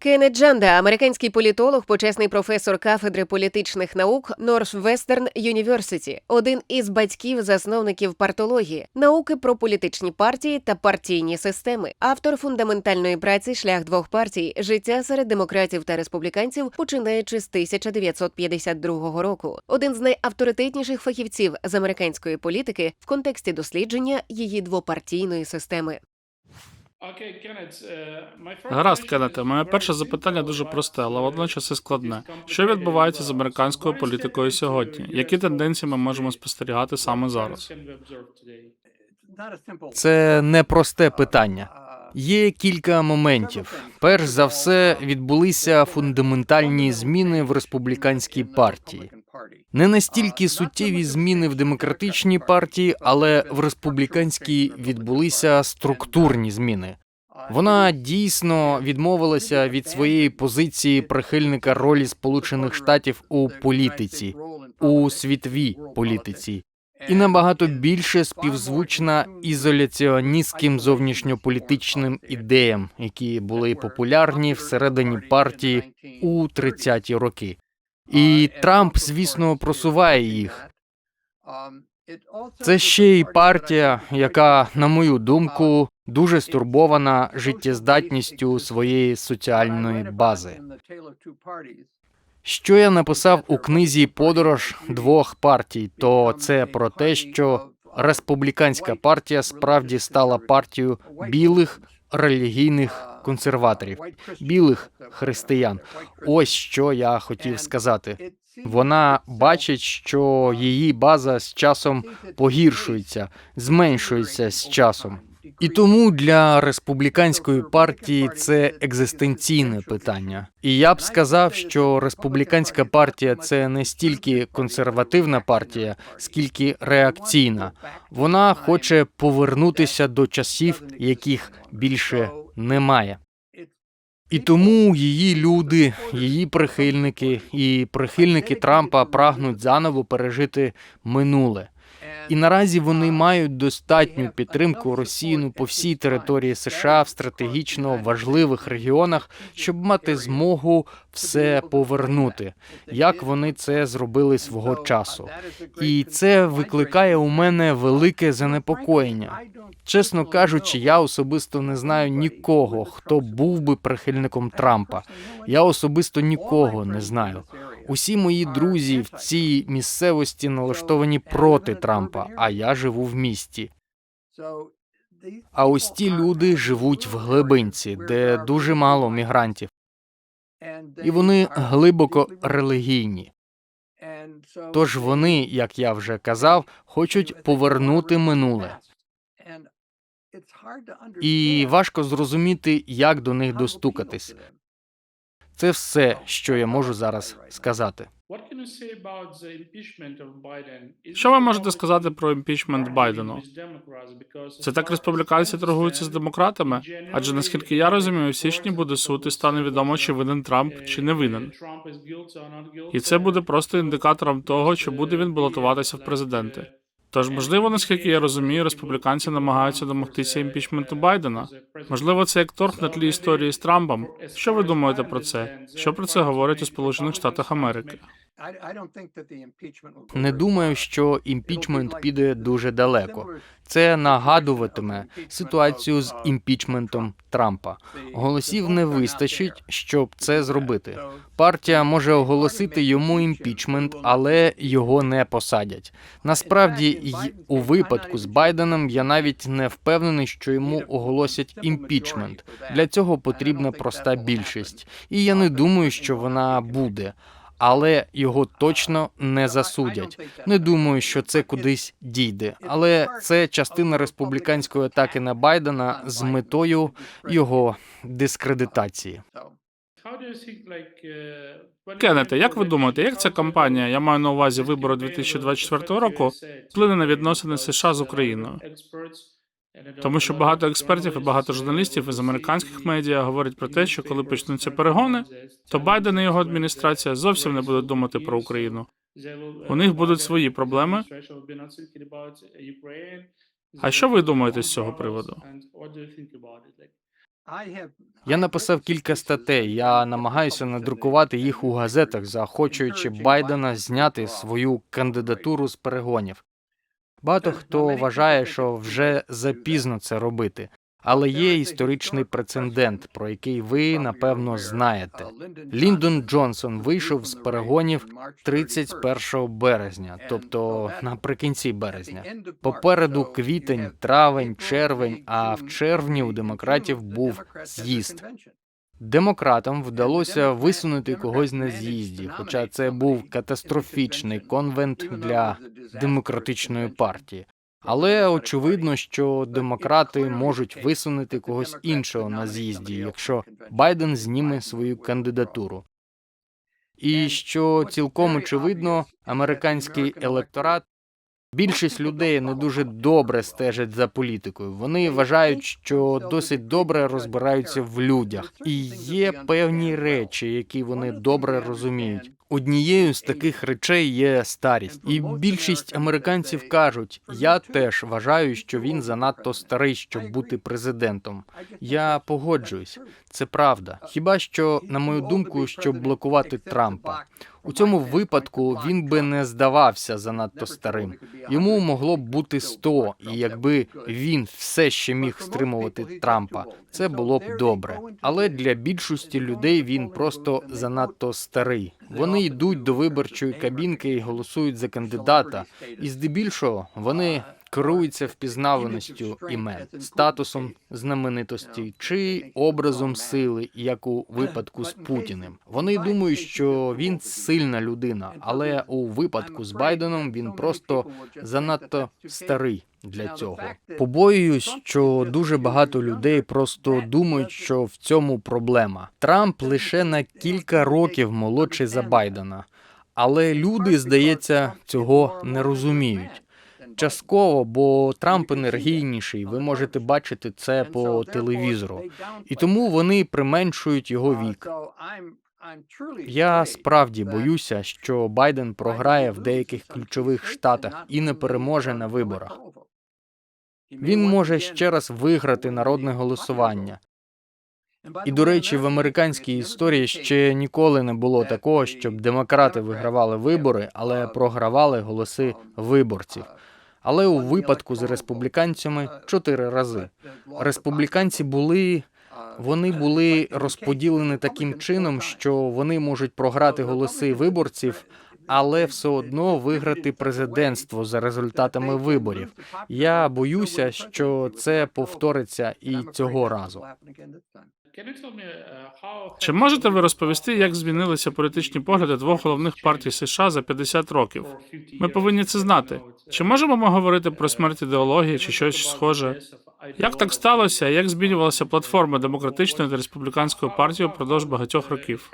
Кеннет Джанда, американський політолог, почесний професор кафедри політичних наук Northwestern University, один із батьків засновників партології, науки про політичні партії та партійні системи, автор фундаментальної праці Шлях двох партій, життя серед демократів та республіканців, починаючи з 1952 року. Один з найавторитетніших фахівців з американської політики в контексті дослідження її двопартійної системи. Гаразд, Кеннете, моє перше запитання дуже просте, але водночас і складне. Що відбувається з американською політикою сьогодні? Які тенденції ми можемо спостерігати саме зараз? Це непросте питання. Є кілька моментів. Перш за все, відбулися фундаментальні зміни в республіканській партії. Не настільки суттєві зміни в демократичній партії, але в республіканській відбулися структурні зміни. Вона дійсно відмовилася від своєї позиції прихильника ролі Сполучених Штатів у політиці, у світовій політиці, і набагато більше співзвучна ізоляціоністським зовнішньополітичним ідеям, які були популярні всередині партії у 30-ті роки. І Трамп, звісно, просуває їх. Це ще й партія, яка, на мою думку, дуже стурбована життєздатністю своєї соціальної бази. Що я написав у книзі Подорож двох партій, то це про те, що республіканська партія справді стала партією білих релігійних консерваторів, білих християн. Ось що я хотів сказати. Вона бачить, що її база з часом погіршується, зменшується з часом. І тому для республіканської партії це екзистенційне питання. І я б сказав, що республіканська партія це не стільки консервативна партія, скільки реакційна. Вона хоче повернутися до часів, яких більше немає. І тому її люди, її прихильники і прихильники Трампа прагнуть заново пережити минуле. І наразі вони мають достатню підтримку Росіяну по всій території США в стратегічно важливих регіонах, щоб мати змогу все повернути, як вони це зробили свого часу. І це викликає у мене велике занепокоєння. Чесно кажучи, я особисто не знаю нікого, хто був би прихильником Трампа. Я особисто нікого не знаю. Усі мої друзі в цій місцевості налаштовані проти Трампа, а я живу в місті. А ось ті люди живуть в глибинці, де дуже мало мігрантів, і вони глибоко релігійні. Тож вони, як я вже казав, хочуть повернути минуле. І важко зрозуміти, як до них достукатись. Це все, що я можу зараз сказати. Що ви можете сказати про імпічмент Байдену? Це так республіканці торгуються з демократами? Адже наскільки я розумію, в січні буде суд і стане відомо, чи винен Трамп чи не винен. І це буде просто індикатором того, чи буде він балотуватися в президенти. Тож, можливо, наскільки я розумію, республіканці намагаються домогтися імпічменту Байдена. Можливо, це як торг на тлі історії з Трампом. Що ви думаєте про це? Що про це говорять у Сполучених Штатах Америки? Не думаю, що імпічмент піде дуже далеко. Це нагадуватиме ситуацію з імпічментом Трампа. Голосів не вистачить, щоб це зробити. Партія може оголосити йому імпічмент, але його не посадять. Насправді, й у випадку з Байденом я навіть не впевнений, що йому оголосять імпічмент. Для цього потрібна проста більшість, і я не думаю, що вона буде. Але його точно не засудять. Не думаю, що це кудись дійде. Але це частина республіканської атаки на Байдена з метою його дискредитації. Кеннете, як ви думаєте, як ця кампанія, я маю на увазі вибори 2024 року, вплине на відносини США з Україною? Тому що багато експертів і багато журналістів із американських медіа говорять про те, що коли почнуться перегони, то Байден і його адміністрація зовсім не будуть думати про Україну. У них будуть свої проблеми. А що ви думаєте з цього приводу? Я написав кілька статей. Я намагаюся надрукувати їх у газетах, заохочуючи Байдена зняти свою кандидатуру з перегонів. Багато хто вважає, що вже запізно це робити, але є історичний прецедент, про який ви напевно знаєте. Ліндон Джонсон вийшов з перегонів 31 березня, тобто наприкінці березня. Попереду квітень, травень, червень, а в червні у демократів був з'їзд. Демократам вдалося висунути когось на з'їзді, хоча це був катастрофічний конвент для демократичної партії. Але очевидно, що демократи можуть висунути когось іншого на з'їзді, якщо Байден зніме свою кандидатуру. І що цілком очевидно, американський електорат Більшість людей не дуже добре стежать за політикою. Вони вважають, що досить добре розбираються в людях, і є певні речі, які вони добре розуміють. Однією з таких речей є старість, і більшість американців кажуть: я теж вважаю, що він занадто старий, щоб бути президентом. Я погоджуюсь, це правда. Хіба що, на мою думку, щоб блокувати Трампа. У цьому випадку він би не здавався занадто старим. Йому могло б бути 100, і якби він все ще міг стримувати Трампа, це було б добре. Але для більшості людей він просто занадто старий. Вони йдуть до виборчої кабінки і голосують за кандидата, і здебільшого вони керуються впізнаваністю імен, статусом знаменитості чи образом сили, як у випадку з Путіним. Вони думають, що він сильна людина, але у випадку з Байденом він просто занадто старий. Для цього побоююсь, що дуже багато людей просто думають, що в цьому проблема. Трамп лише на кілька років молодший за Байдена, але люди, здається, цього не розуміють. Частково, бо Трамп енергійніший, ви можете бачити це по телевізору, і тому вони применшують його вік. Я справді боюся, що Байден програє в деяких ключових штатах і не переможе на виборах. Він може ще раз виграти народне голосування. І, до речі, в американській історії ще ніколи не було такого, щоб демократи вигравали вибори, але програвали голоси виборців. Але у випадку з республіканцями чотири рази. Республіканці були вони були розподілені таким чином, що вони можуть програти голоси виборців, але все одно виграти президентство за результатами виборів. Я боюся, що це повториться і цього разу. Чи можете ви розповісти, як змінилися політичні погляди двох головних партій США за 50 років? Ми повинні це знати. Чи можемо ми говорити про смерть ідеології чи щось схоже? Як так сталося? Як змінювалася платформа демократичної та республіканської партії впродовж багатьох років?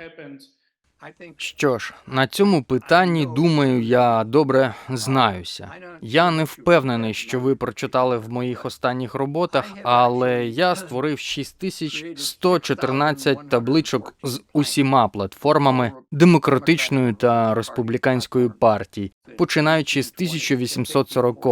Що ж, на цьому питанні, думаю, я добре знаюся. Я не впевнений, що ви прочитали в моїх останніх роботах, але я створив 6114 табличок з усіма платформами демократичної та республіканської партій, починаючи з 1840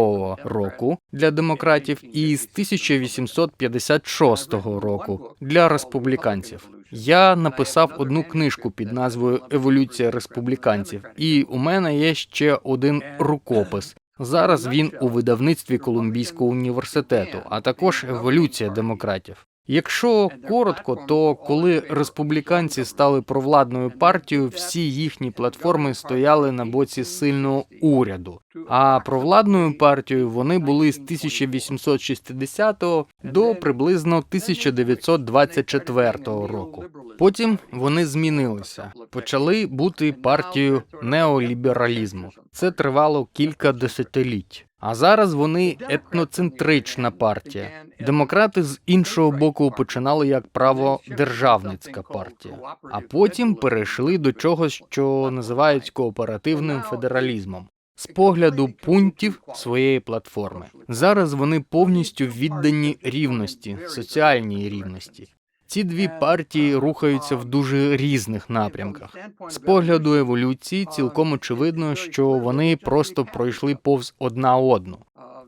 року для демократів і з 1856 року для республіканців. Я написав одну книжку під назвою Еволюція республіканців, і у мене є ще один рукопис. Зараз він у видавництві Колумбійського університету, а також еволюція демократів. Якщо коротко, то коли республіканці стали провладною партією, всі їхні платформи стояли на боці сильного уряду. А провладною партією вони були з 1860 до приблизно 1924 року. Потім вони змінилися, почали бути партією неолібералізму. Це тривало кілька десятиліть. А зараз вони етноцентрична партія. Демократи з іншого боку починали як праводержавницька партія, а потім перейшли до чогось, що називають кооперативним федералізмом. З погляду пунктів своєї платформи зараз вони повністю віддані рівності, соціальній рівності. Ці дві партії рухаються в дуже різних напрямках. З погляду еволюції цілком очевидно, що вони просто пройшли повз одна одну.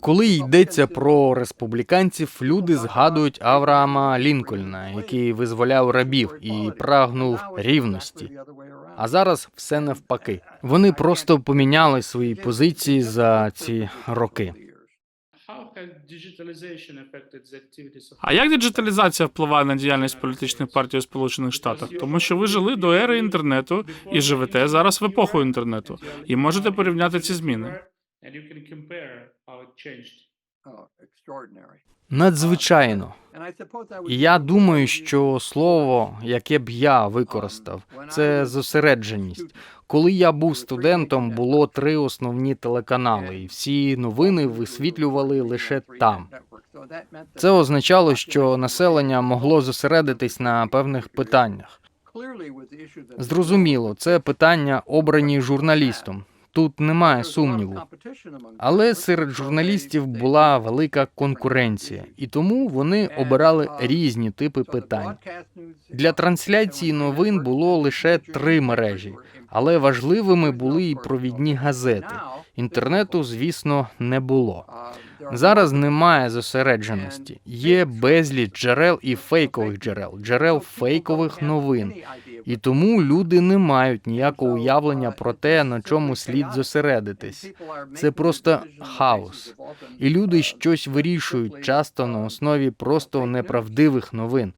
Коли йдеться про республіканців, люди згадують Авраама Лінкольна, який визволяв рабів і прагнув рівності. А зараз все навпаки. Вони просто поміняли свої позиції за ці роки. А як диджиталізація впливає на діяльність політичних партій у Сполучених Штатах? Тому що ви жили до ери інтернету і живете зараз в епоху інтернету, і можете порівняти ці зміни. Надзвичайно. І я думаю, що слово, яке б я використав, це зосередженість. Коли я був студентом, було три основні телеканали, і всі новини висвітлювали лише там. Це означало, що населення могло зосередитись на певних питаннях. Зрозуміло, це питання обрані журналістом. Тут немає сумніву. Але серед журналістів була велика конкуренція, і тому вони обирали різні типи питань. Для трансляції новин було лише три мережі, але важливими були і провідні газети. Інтернету, звісно, не було. Зараз немає зосередженості. Є безліч джерел і фейкових джерел, джерел фейкових новин. І тому люди не мають ніякого уявлення про те, на чому слід зосередитись. Це просто хаос. І люди щось вирішують часто на основі просто неправдивих новин.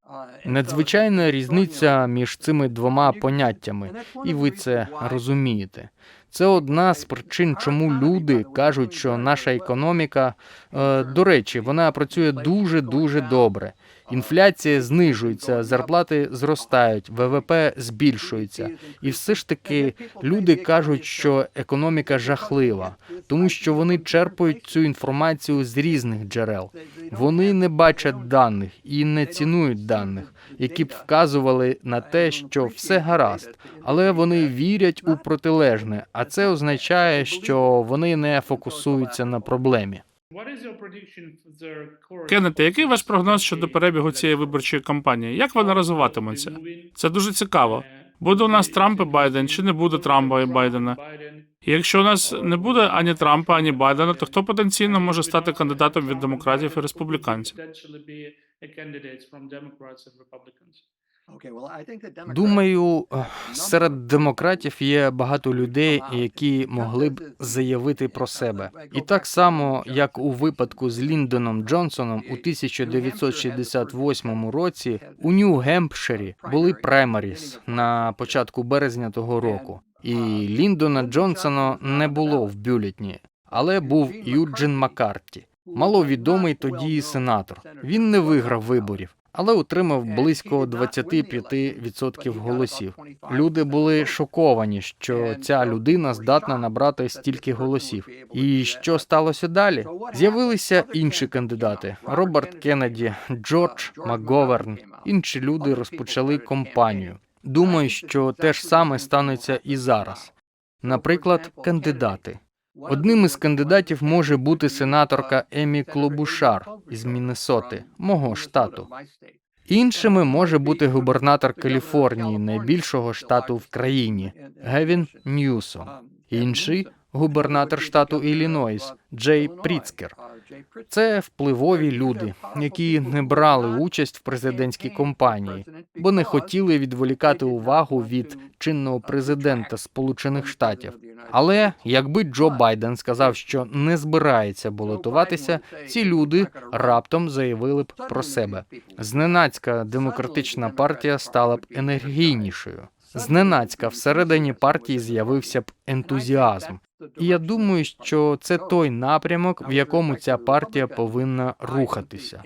Надзвичайна різниця між цими двома поняттями, і ви це розумієте. Це одна з причин, чому люди кажуть, що наша економіка, е, до речі, вона працює дуже дуже добре. Інфляція знижується, зарплати зростають, ВВП збільшується, і все ж таки люди кажуть, що економіка жахлива, тому що вони черпають цю інформацію з різних джерел. Вони не бачать даних і не цінують даних, які б вказували на те, що все гаразд, але вони вірять у протилежне, а це означає, що вони не фокусуються на проблемі. Кеннете, який ваш прогноз щодо перебігу цієї виборчої кампанії? Як вона розвиватиметься? Це дуже цікаво. Буде у нас Трамп і Байден, чи не буде Трампа і Байдена? І якщо у нас не буде ані Трампа, ані Байдена, то хто потенційно може стати кандидатом від демократів і республіканців? Думаю, е, серед демократів є багато людей, які могли б заявити про себе. І так само, як у випадку з Ліндоном Джонсоном у 1968 році, у Нью-Гемпширі були праймаріс на початку березня того року. І Ліндона Джонсона не було в бюлетні, але був Юджин Маккарті, маловідомий тоді сенатор. Він не виграв виборів. Але отримав близько 25% голосів. Люди були шоковані, що ця людина здатна набрати стільки голосів. І що сталося далі? З'явилися інші кандидати: Роберт Кеннеді, Джордж Макговерн. Інші люди розпочали кампанію. Думаю, що те ж саме станеться і зараз. Наприклад, кандидати. Одним із кандидатів може бути сенаторка Емі Клобушар із Міннесоти, мого штату. Іншими може бути губернатор Каліфорнії, найбільшого штату в країні Гевін Ньюсом. Інший губернатор штату Іллінойс Джей Пріцкер. Це впливові люди, які не брали участь в президентській кампанії, бо не хотіли відволікати увагу від чинного президента Сполучених Штатів. Але якби Джо Байден сказав, що не збирається балотуватися, ці люди раптом заявили б про себе. Зненацька демократична партія стала б енергійнішою. Зненацька всередині партії з'явився б ентузіазм. І я думаю, що це той напрямок, в якому ця партія повинна рухатися.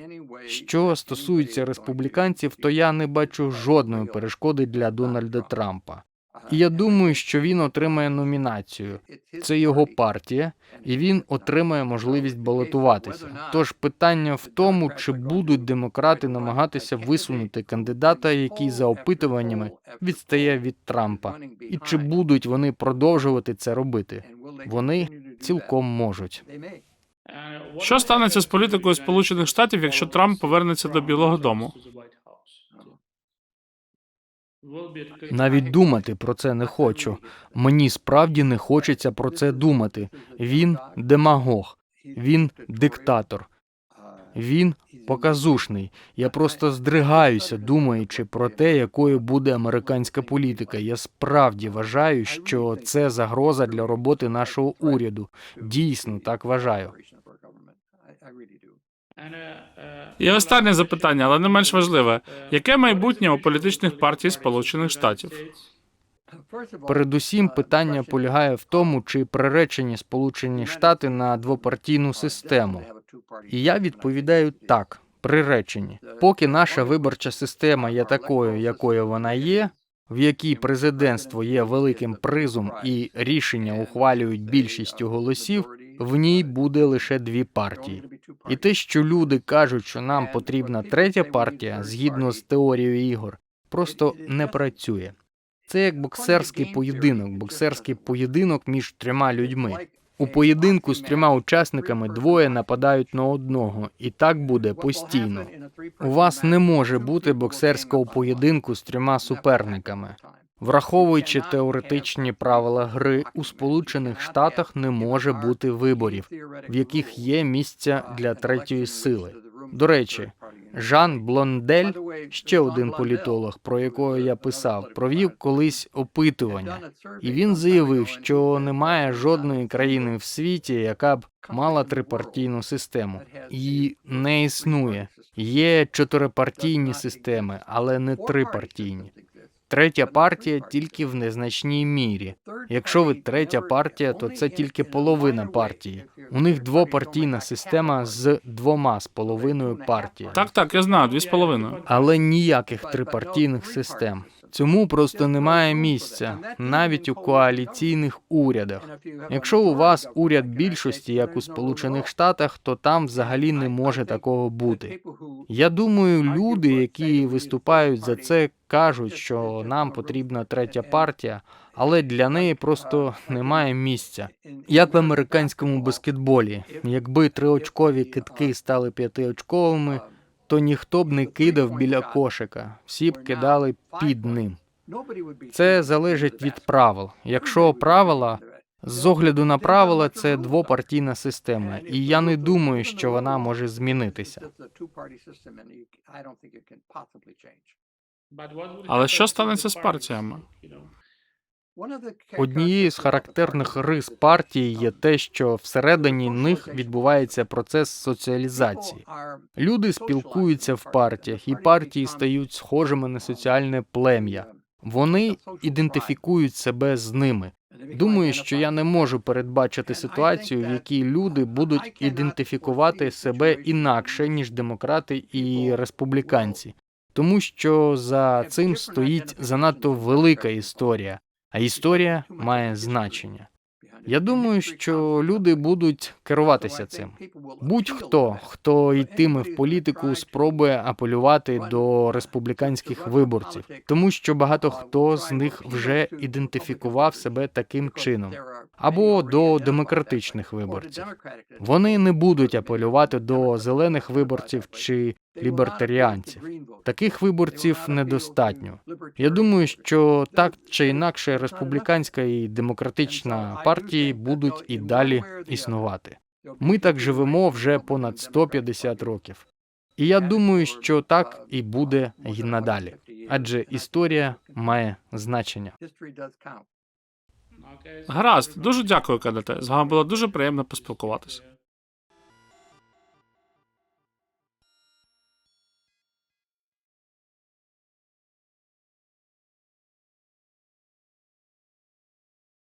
Що стосується республіканців, то я не бачу жодної перешкоди для Дональда Трампа. І я думаю, що він отримає номінацію. Це його партія, і він отримає можливість балотуватися. Тож питання в тому, чи будуть демократи намагатися висунути кандидата, який за опитуваннями відстає від Трампа, і чи будуть вони продовжувати це робити? Вони цілком можуть. Що станеться з політикою Сполучених Штатів, якщо Трамп повернеться до Білого Дому? Навіть думати про це не хочу. Мені справді не хочеться про це думати. Він демагог. Він диктатор. Він показушний. Я просто здригаюся, думаючи про те, якою буде американська політика. Я справді вважаю, що це загроза для роботи нашого уряду. Дійсно, так вважаю. І останнє запитання, але не менш важливе: яке майбутнє у політичних партій Сполучених Штатів? Передусім, питання полягає в тому, чи приречені Сполучені Штати на двопартійну систему. І я відповідаю так: приречені. Поки наша виборча система є такою, якою вона є, в якій президентство є великим призом і рішення ухвалюють більшістю голосів, в ній буде лише дві партії. І те, що люди кажуть, що нам потрібна третя партія, згідно з теорією ігор, просто не працює. Це як боксерський поєдинок, боксерський поєдинок між трьома людьми. У поєдинку з трьома учасниками двоє нападають на одного, і так буде постійно. У вас не може бути боксерського поєдинку з трьома суперниками. Враховуючи теоретичні правила гри, у Сполучених Штатах не може бути виборів, в яких є місця для третьої сили. До речі, Жан Блондель, ще один політолог, про якого я писав, провів колись опитування, і він заявив, що немає жодної країни в світі, яка б мала трипартійну систему. Її не існує. Є чотирипартійні системи, але не трипартійні. Третя партія тільки в незначній мірі. Якщо ви третя партія, то це тільки половина партії. У них двопартійна система з двома з половиною партіями. Так, так, я знаю, дві з половиною. але ніяких трипартійних систем. Цьому просто немає місця, навіть у коаліційних урядах. Якщо у вас уряд більшості, як у Сполучених Штатах, то там взагалі не може такого бути. Я думаю, люди, які виступають за це, кажуть, що нам потрібна третя партія, але для неї просто немає місця. Як в американському баскетболі, якби триочкові китки стали п'ятиочковими, то ніхто б не кидав біля кошика, всі б кидали під ним. Це залежить від правил. Якщо правила з огляду на правила, це двопартійна система, і я не думаю, що вона може змінитися. Але що станеться з партіями? Однією з характерних рис партії є те, що всередині них відбувається процес соціалізації. Люди спілкуються в партіях, і партії стають схожими на соціальне плем'я. Вони ідентифікують себе з ними. Думаю, що я не можу передбачити ситуацію, в якій люди будуть ідентифікувати себе інакше ніж демократи і республіканці, тому що за цим стоїть занадто велика історія, а історія має значення. Я думаю, що люди будуть керуватися цим. Будь-хто, хто йтиме в політику, спробує апелювати до республіканських виборців, тому що багато хто з них вже ідентифікував себе таким чином, або до демократичних виборців. Вони не будуть апелювати до зелених виборців чи лібертаріанців. Таких виборців недостатньо. Я думаю, що так чи інакше республіканська і демократична партії будуть і далі існувати. Ми так живемо вже понад 150 років. І я думаю, що так і буде й надалі, адже історія має значення. Гаразд, дуже дякую, Кадете. З вами було дуже приємно поспілкуватися.